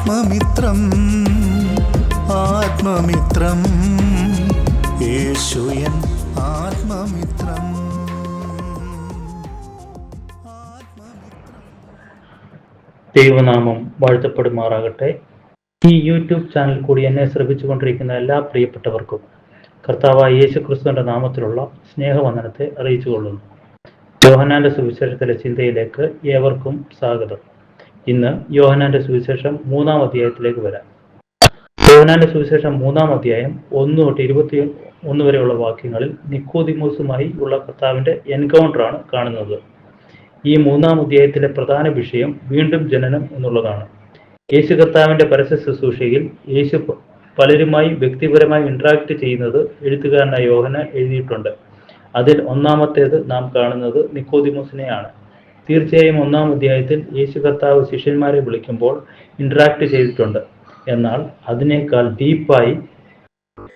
ആത്മമിത്രം ആത്മമിത്രം. യേശുയൻ ആത്മമിത്രം. ദൈവനാമം വാഴ്ത്തപ്പെടുമാറാകട്ടെ. ഈ യൂട്യൂബ് ചാനൽ കൂടി എന്നെ ശ്രമിച്ചുകൊണ്ടിരിക്കുന്ന എല്ലാ പ്രിയപ്പെട്ടവർക്കും കർത്താവായ യേശു ക്രിസ്തുവിന്റെ നാമത്തിലുള്ള സ്നേഹവന്ദനത്തെ അറിയിച്ചുകൊള്ളുന്നു. യോഹനാന്റെ സുവിശേഷത്തിലെ ചിന്തയിലേക്ക് ഏവർക്കും സ്വാഗതം. ഇന്ന് യോഹനാന്റെ സുവിശേഷം മൂന്നാം അധ്യായത്തിലേക്ക് വരാം. യോഹനാന്റെ സുവിശേഷം മൂന്നാം അധ്യായം ഒന്ന് തൊട്ട് ഇരുപത്തി ഒന്ന് വരെയുള്ള വാക്യങ്ങളിൽ നിക്കോദിമോസുമായി ഉള്ള കർത്താവിന്റെ എൻകൗണ്ടറാണ് കാണുന്നത്. ഈ മൂന്നാം അധ്യായത്തിലെ പ്രധാന വിഷയം വീണ്ടും ജനനം എന്നുള്ളതാണ്. യേശു കർത്താവിന്റെ പരസ്യ ശുശ്രൂഷയിൽ യേശു പലരുമായി വ്യക്തിപരമായി ഇന്ററാക്ട് ചെയ്യുന്നത് എഴുത്തുകാരനായ യോഹന എഴുതിയിട്ടുണ്ട്. അതിൽ ഒന്നാമത്തേത് നാം കാണുന്നത് നിക്കോദിമോസിനെയാണ്. തീർച്ചയായും ഒന്നാം അധ്യായത്തിൽ യേശു കർത്താവ് ശിഷ്യന്മാരെ വിളിക്കുമ്പോൾ ഇന്ററാക്ട് ചെയ്തിട്ടുണ്ട്. എന്നാൽ അതിനേക്കാൾ ഡീപ്പായി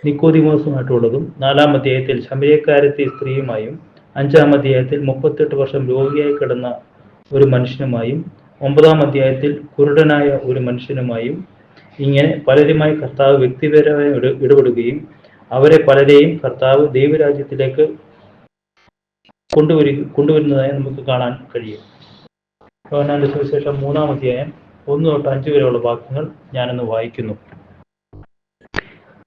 നിക്കോദിമോസുമായിട്ടുള്ളതും നാലാം അധ്യായത്തിൽ ശമരക്കാരത്തെ സ്ത്രീയുമായും അഞ്ചാം അധ്യായത്തിൽ മുപ്പത്തെട്ട് വർഷം രോഗിയായി കിടന്ന ഒരു മനുഷ്യനുമായും ഒമ്പതാം അധ്യായത്തിൽ കുരുടനായ ഒരു മനുഷ്യനുമായും ഇങ്ങനെ പലരുമായി കർത്താവ് വ്യക്തിപരമായി ഇട- ഇടപെടുകയും അവരെ പലരെയും കർത്താവ് ദൈവരാജ്യത്തിലേക്ക് കൊണ്ടുവരി കൊണ്ടുവരുന്നതായി നമുക്ക് കാണാൻ കഴിയും. യോഹനാന്റെ സുവിശേഷം മൂന്നാം അധ്യായം ഒന്ന് തൊട്ട് അഞ്ച് വരെയുള്ള വാക്യങ്ങൾ ഞാനൊന്ന് വായിക്കുന്നു.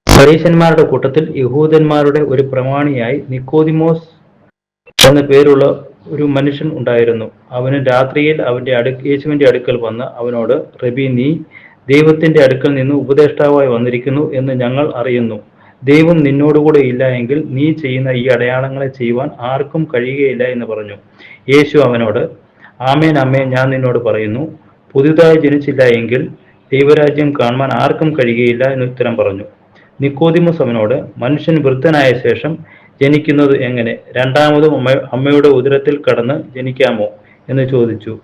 പരീശന്മാരുടെ കൂട്ടത്തിൽ യഹൂദന്മാരുടെ ഒരു പ്രമാണിയായി നിക്കോദിമോസ് എന്ന പേരുള്ള ഒരു മനുഷ്യൻ ഉണ്ടായിരുന്നു. അവന് രാത്രിയിൽ അവന്റെ അടു യേശുവിന്റെ അടുക്കൽ വന്ന് അവനോട് റബി നീ ദൈവത്തിന്റെ അടുക്കൽ നിന്ന് ഉപദേഷ്ടാവായി വന്നിരിക്കുന്നു എന്ന് ഞങ്ങൾ അറിയുന്നു. ദൈവം നിന്നോടുകൂടെ ഇല്ല എങ്കിൽ നീ ചെയ്യുന്ന ഈ അടയാളങ്ങളെ ചെയ്യുവാൻ ആർക്കും കഴിയുകയില്ല എന്ന് പറഞ്ഞു. യേശു അവനോട് ആമേൻ അമ്മേ ഞാൻ നിന്നോട് പറയുന്നു. പുതുതായി ജനിച്ചില്ല എങ്കിൽ ദൈവരാജ്യം കാണുവാൻ ആർക്കും കഴിയുകയില്ല എന്ന് ഉത്തരം പറഞ്ഞു. നിക്കോദിമസ് അവനോട് മനുഷ്യൻ വൃദ്ധനായ ശേഷം ജനിക്കുന്നത് എങ്ങനെ? രണ്ടാമതും അമ്മ അമ്മയുടെ ഉദരത്തിൽ കടന്ന് ജനിക്കാമോ? എന്ന് ചോദിച്ചു.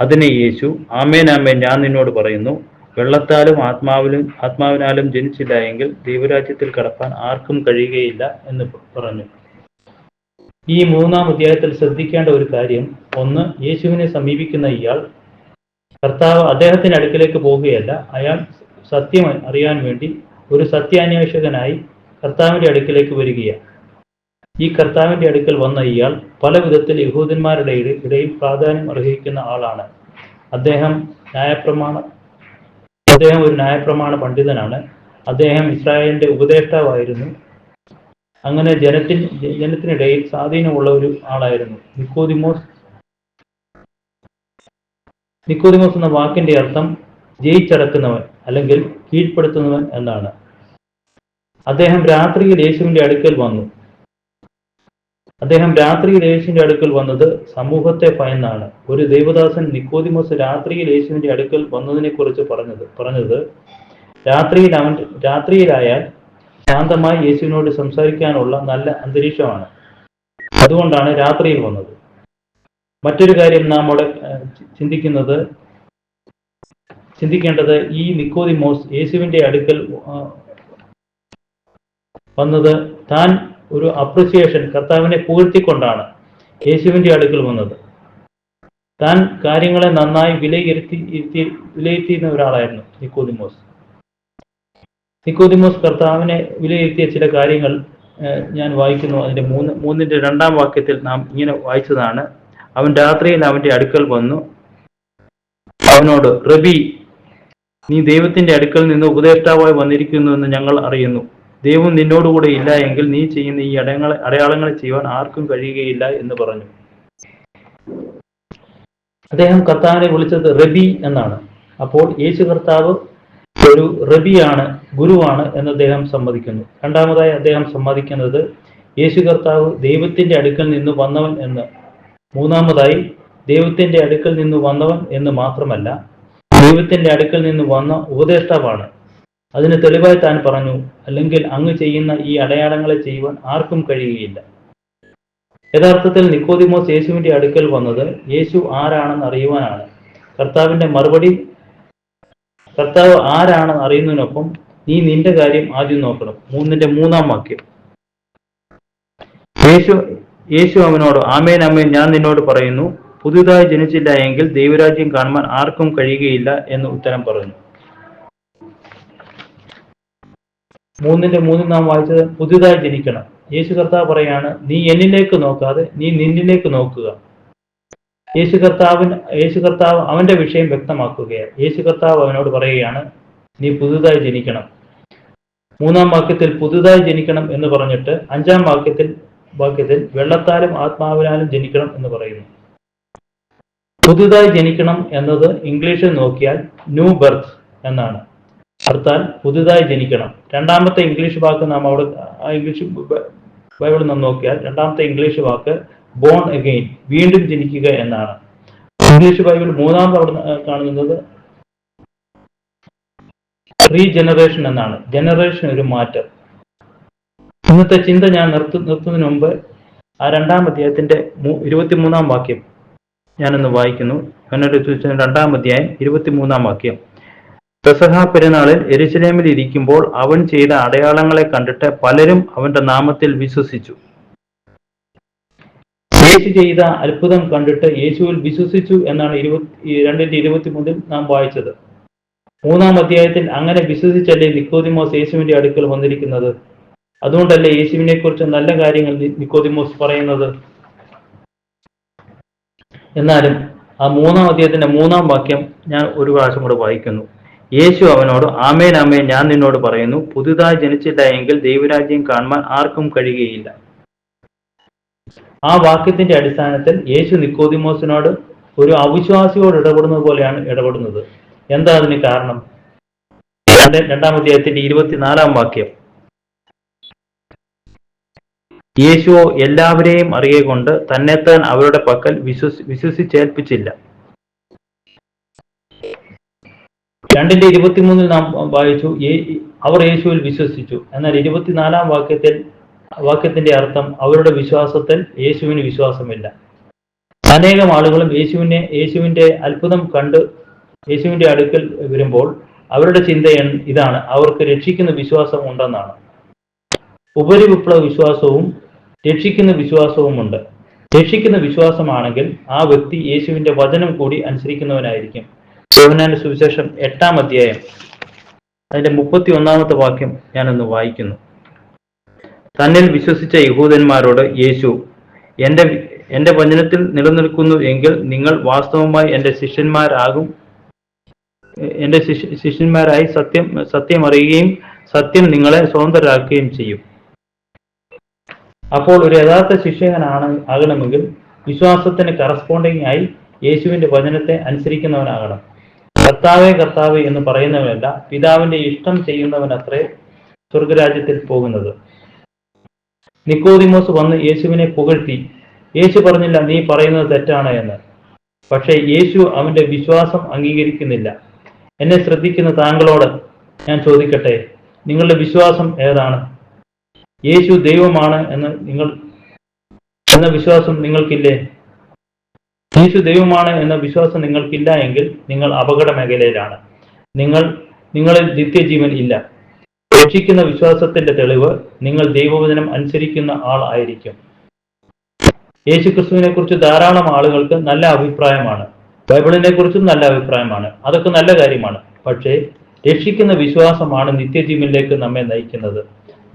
അതിനെ യേശു ആമേൻ ആമേൻ ഞാൻ നിന്നോട് പറയുന്നു. വെള്ളത്താലും ആത്മാവിലും ആത്മാവിനാലും ജനിച്ചില്ല എങ്കിൽ ദൈവരാജ്യത്തിൽ കടപ്പാൻ ആർക്കും കഴിയുകയില്ല എന്ന് പറഞ്ഞു. ഈ മൂന്നാം അധ്യായത്തിൽ ശ്രദ്ധിക്കേണ്ട ഒരു കാര്യം ഒന്ന് യേശുവിനെ സമീപിക്കുന്ന ഇയാൾ കർത്താവ് അദ്ദേഹത്തിന്റെ അടുക്കിലേക്ക് പോവുകയല്ല. അയാൾ സത്യം അറിയാൻ വേണ്ടി ഒരു സത്യാന്വേഷകനായി കർത്താവിന്റെ അടുക്കിലേക്ക് വരികയാണ്. ഈ കർത്താവിന്റെ അടുക്കൽ വന്ന ഇയാൾ പല വിധത്തിൽ യഹൂദന്മാരുടെ ഇടയിൽ പ്രാധാന്യം അർഹിക്കുന്ന ആളാണ്. അദ്ദേഹം ന്യായപ്രമാണ അദ്ദേഹം ഒരു ന്യായപ്രമാണ പണ്ഡിതനാണ്. അദ്ദേഹം ഇസ്രായേലിന്റെ ഉപദേഷ്ടാവായിരുന്നു. അങ്ങനെ ജനത്തിൻ ജനത്തിനിടയിൽ സ്വാധീനമുള്ള ഒരു ആളായിരുന്നു. നിക്കോദിമോസ് നിക്കോദിമോസ് എന്ന വാക്കിന്റെ അർത്ഥം ജയിച്ചടക്കുന്നവൻ അല്ലെങ്കിൽ കീഴ്പ്പെടുത്തുന്നവൻ എന്നാണ്. അദ്ദേഹം രാത്രിയിൽ യേശുവിന്റെ അടുക്കൽ വന്നു. അദ്ദേഹം രാത്രിയിൽ യേശുവിന്റെ അടുക്കൽ വന്നത് സമൂഹത്തെ ഭയന്നാണ്. ഒരു ദൈവദാസൻ നിക്കോദിമോസ് രാത്രിയിൽ യേശുവിന്റെ അടുക്കൽ വന്നതിനെ കുറിച്ച് പറഞ്ഞത് പറഞ്ഞത് രാത്രിയിൽ അവൻ രാത്രിയിലായാൽ ശാന്തമായി യേശുവിനോട് സംസാരിക്കാനുള്ള നല്ല അന്തരീക്ഷമാണ്. അതുകൊണ്ടാണ് രാത്രിയിൽ വന്നത്. മറ്റൊരു കാര്യം നാം അവിടെ ചിന്തിക്കുന്നത് ചിന്തിക്കേണ്ടത് ഈ നിക്കോദിമോസ് യേശുവിന്റെ അടുക്കൽ വന്നത് താൻ ഒരു അപ്രിസിയേഷൻ കർത്താവിനെ പുകഴ്ത്തിക്കൊണ്ടാണ് യേശുവിന്റെ അടുക്കൽ വന്നത്. താൻ കാര്യങ്ങളെ നന്നായി വിലയിരുത്തി വിലയിരുത്തിയിരുന്ന ഒരാളായിരുന്നു നിക്കോദിമോസ്. നിക്കോദിമോസ് കർത്താവിനെ വിലയിരുത്തിയ ചില കാര്യങ്ങൾ ഞാൻ വായിക്കുന്നു. അതിന്റെ മൂന്ന് മൂന്നിന്റെ രണ്ടാം വാക്യത്തിൽ നാം ഇങ്ങനെ വായിച്ചതാണ്. അവൻ രാത്രിയിൽ അവന്റെ അടുക്കൽ വന്നു. അവനോട് റബി നീ ദൈവത്തിന്റെ അടുക്കൽ നിന്ന് ഉപദേഷ്ടാവായി വന്നിരിക്കുന്നു എന്ന് ഞങ്ങൾ അറിയുന്നു. ദൈവം നിന്നോടുകൂടെ ഇല്ല എങ്കിൽ നീ ചെയ്യുന്ന ഈ അടയാള അടയാളങ്ങളെ ചെയ്യുവാൻ ആർക്കും കഴിയുകയില്ല എന്ന് പറഞ്ഞു. അദ്ദേഹം കർത്താവിനെ വിളിച്ചത് റബി എന്നാണ്. അപ്പോൾ യേശു കർത്താവ് ഒരു റബിയാണ് ഗുരുവാണ് എന്ന് അദ്ദേഹം സമ്മതിക്കുന്നു. രണ്ടാമതായി അദ്ദേഹം സമ്മതിക്കുന്നത് യേശു കർത്താവ് ദൈവത്തിന്റെ അടുക്കൽ നിന്ന് വന്നവൻ എന്ന്. മൂന്നാമതായി ദൈവത്തിന്റെ അടുക്കൽ നിന്ന് വന്നവൻ എന്ന് മാത്രമല്ല ദൈവത്തിന്റെ അടുക്കൽ നിന്ന് വന്ന ഉപദേഷ്ടാവാണ്. അതിന് തെളിവായി താൻ പറഞ്ഞു അല്ലെങ്കിൽ അങ്ങ് ചെയ്യുന്ന ഈ അടയാളങ്ങളെ ചെയ്യുവാൻ ആർക്കും കഴിയുകയില്ല. യഥാർത്ഥത്തിൽ നിക്കോദിമോസ് യേശുവിന്റെ അടുക്കൽ വന്നത് യേശു ആരാണെന്ന് അറിയുവാനാണ്. കർത്താവിന്റെ മറുപടി കർത്താവ് ആരാണെന്ന് അറിയുന്നതിനൊപ്പം നീ നിന്റെ കാര്യം ആദ്യം നോക്കണം. മൂന്നിന്റെ മൂന്നാം വാക്യം. യേശു യേശു അവനോട് ആമേൻ ആമേൻ ഞാൻ നിന്നോട് പറയുന്നു പുതുതായി ജനിച്ചില്ല എങ്കിൽ ദൈവരാജ്യം കാണുവാൻ ആർക്കും കഴിയുകയില്ല എന്ന് ഉത്തരം പറഞ്ഞു. മൂന്നിന്റെ മൂന്നിൽ നാം വായിച്ചത് പുതിയതായി ജനിക്കണം യേശു കർത്താവ് പറയാണ് നീ എന്നിലേക്ക് നോക്കാതെ നീ നിന്നിലേക്ക് നോക്കുക. യേശു കർത്താവിന് യേശു കർത്താവ് അവന്റെ വിഷയം വ്യക്തമാക്കുകയാണ്. യേശു കർത്താവ് അവനോട് പറയുകയാണ് നീ പുതുതായി ജനിക്കണം. മൂന്നാം വാക്യത്തിൽ പുതുതായി ജനിക്കണം എന്ന് പറഞ്ഞിട്ട് അഞ്ചാം വാക്യത്തിൽ വാക്യത്തിൽ വെള്ളത്താലും ആത്മാവിനാലും ജനിക്കണം എന്ന് പറയുന്നു. പുതുതായി ജനിക്കണം എന്നത് ഇംഗ്ലീഷിൽ നോക്കിയാൽ ന്യൂ ബർത്ത് എന്നാണ്. അർത്ഥാൽ പുതുതായി ജനിക്കണം. രണ്ടാമത്തെ ഇംഗ്ലീഷ് വാക്ക് നാം അവിടെ ഇംഗ്ലീഷ് ബൈബിളിൽ നാം നോക്കിയാൽ രണ്ടാമത്തെ ഇംഗ്ലീഷ് വാക്ക് ബോൺ അഗെയിൻ വീണ്ടും ജനിക്കുക എന്നാണ്. ഇംഗ്ലീഷ് ബൈബിൾ മൂന്നാമത് അവിടെ കാണുന്നത് റീജനറേഷൻ എന്നാണ്. ജനറേഷൻ ഒരു മാറ്റം. ഇന്നത്തെ ചിന്ത ഞാൻ നിർത്തു നിർത്തുന്നതിന് മുമ്പ് ആ രണ്ടാം അധ്യായത്തിന്റെ ഇരുപത്തിമൂന്നാം വാക്യം ഞാനൊന്ന് വായിക്കുന്നു. രണ്ടാം അധ്യായം ഇരുപത്തിമൂന്നാം വാക്യം. പെസഹ പെരുന്നാളിൽ എരുസലേമിൽ ഇരിക്കുമ്പോൾ അവൻ ചെയ്ത അടയാളങ്ങളെ കണ്ടിട്ട് പലരും അവന്റെ നാമത്തിൽ വിശ്വസിച്ചു. യേശു ചെയ്ത അത്ഭുതം കണ്ടിട്ട് യേശുവിൽ വിശ്വസിച്ചു എന്നാണ് ഇരുപത്തി രണ്ടിന്റെ ഇരുപത്തിമൂന്നിൽ നാം വായിച്ചത്. മൂന്നാം അധ്യായത്തിൽ അങ്ങനെ വിശ്വസിച്ചല്ലേ നിക്കോതിമോസ് യേശുവിന്റെ അടുക്കൽ വന്നിരിക്കുന്നത്? അതുകൊണ്ടല്ലേ യേശുവിനെ കുറിച്ച് നല്ല കാര്യങ്ങൾ നിക്കോതിമോസ് പറയുന്നത്? എന്നാലും ആ മൂന്നാം അധ്യായത്തിന്റെ മൂന്നാം വാക്യം ഞാൻ ഒരു പ്രാവശ്യം കൂടെ വായിക്കുന്നു. യേശു അവനോട് ആമേൻ ആമേൻ ഞാൻ നിന്നോട് പറയുന്നു പുതുതായി ജനിച്ചില്ല എങ്കിൽ ദൈവരാജ്യം കാണുവാൻ ആർക്കും കഴിയുകയില്ല. ആ വാക്യത്തിന്റെ അടിസ്ഥാനത്തിൽ യേശു നിക്കോദിമോസിനോട് ഒരു അവിശ്വാസിയോട് ഇടപെടുന്നത് പോലെയാണ് ഇടപെടുന്നത്. എന്താ അതിന് കാരണം? രണ്ട്- അധ്യായത്തിന്റെ ഇരുപത്തിനാലാം വാക്യം. യേശുവോ എല്ലാവരെയും അറിയുകൊണ്ട് തന്നെത്താൻ അവരുടെ പക്കൽ വിശ്വസി വിശ്വസിച്ചേൽപ്പിച്ചില്ല. രണ്ടിന്റെ ഇരുപത്തിമൂന്നിൽ നാം വായിച്ചു അവർ യേശുവിൽ വിശ്വസിച്ചു. എന്നാൽ ഇരുപത്തിനാലാം വാക്യത്തിൽ വാക്യത്തിന്റെ അർത്ഥം അവരുടെ വിശ്വാസത്തിൽ യേശുവിന് വിശ്വാസമില്ല. അനേകം ആളുകളും യേശുവിനെ യേശുവിന്റെ അത്ഭുതം കണ്ട് യേശുവിന്റെ അടുക്കൽ വരുമ്പോൾ അവരുടെ ചിന്ത ഇതാണ്. അവർക്ക് രക്ഷിക്കുന്ന വിശ്വാസം ഉണ്ടെന്നാണ്. ഉപരിവിപ്ലവ വിശ്വാസവും രക്ഷിക്കുന്ന വിശ്വാസവും ഉണ്ട് രക്ഷിക്കുന്ന വിശ്വാസമാണെങ്കിൽ ആ വ്യക്തി യേശുവിന്റെ വചനം കൂടി അനുസരിക്കുന്നവനായിരിക്കും. യോഹന്നാന്റെ സുവിശേഷം എട്ടാം അധ്യായം. അതിന്റെ മുപ്പത്തി ഒന്നാമത്തെ വാക്യം ഞാനൊന്ന് വായിക്കുന്നു. തന്നിൽ വിശ്വസിച്ച യഹൂദന്മാരോട് യേശു എന്റെ എന്റെ വചനത്തിൽ നിലനിൽക്കുന്നു എങ്കിൽ നിങ്ങൾ വാസ്തവമായി എന്റെ ശിഷ്യന്മാരാകും. ശിഷ്യ ശിഷ്യന്മാരായി സത്യം സത്യം അറിയുകയും സത്യം നിങ്ങളെ സ്വതന്ത്രരാക്കുകയും ചെയ്യും. അപ്പോൾ ഒരു യഥാർത്ഥ ശിഷ്യകനാണ് ആകണമെങ്കിൽ വിശ്വാസത്തിന് കറസ്പോണ്ടിങ് ആയി യേശുവിന്റെ വചനത്തെ അനുസരിക്കുന്നവനാകണം. കർത്താവേ കർത്താവ് എന്ന് പറയുന്നവനല്ല പിതാവിന്റെ ഇഷ്ടം ചെയ്യുന്നവനത്രേ സ്വർഗരാജ്യത്തിൽ പോകുന്നത്. നിക്കോദിമോസ് വന്ന് യേശുവിനെ പുകഴ്ത്തി യേശു പറഞ്ഞില്ല നീ പറയുന്നത് തെറ്റാണ് എന്ന്. പക്ഷേ യേശു അവന്റെ വിശ്വാസം അംഗീകരിക്കുന്നില്ല. എന്നെ ശ്രദ്ധിക്കുന്ന താങ്കളോട് ഞാൻ ചോദിക്കട്ടെ നിങ്ങളുടെ വിശ്വാസം ഏതാണ്? യേശു ദൈവമാണ് എന്ന് നിങ്ങൾ എന്ന വിശ്വാസം നിങ്ങൾക്കില്ലേ? യേശു ദൈവമാണ് എന്ന വിശ്വാസം നിങ്ങൾക്കില്ല എങ്കിൽ നിങ്ങൾ അപകട മേഖലയിലാണ്. നിങ്ങൾ നിങ്ങളിൽ നിത്യജീവൻ ഇല്ല. രക്ഷിക്കുന്ന വിശ്വാസത്തിന്റെ തെളിവ് നിങ്ങൾ ദൈവവചനം അനുസരിക്കുന്ന ആൾ ആയിരിക്കും. യേശു ക്രിസ്തുവിനെ കുറിച്ച് ധാരാളം ആളുകൾക്ക് നല്ല അഭിപ്രായമാണ്. ബൈബിളിനെ കുറിച്ചും നല്ല അഭിപ്രായമാണ്. അതൊക്കെ നല്ല കാര്യമാണ്. പക്ഷേ രക്ഷിക്കുന്ന വിശ്വാസമാണ് നിത്യജീവനിലേക്ക് നമ്മെ നയിക്കുന്നത്.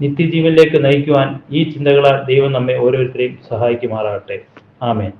നിത്യജീവനിലേക്ക് നയിക്കുവാൻ ഈ ചിന്തകളാൽ ദൈവം നമ്മെ ഓരോരുത്തരെയും സഹായിക്കുമാറാകട്ടെ. ആമേൻ.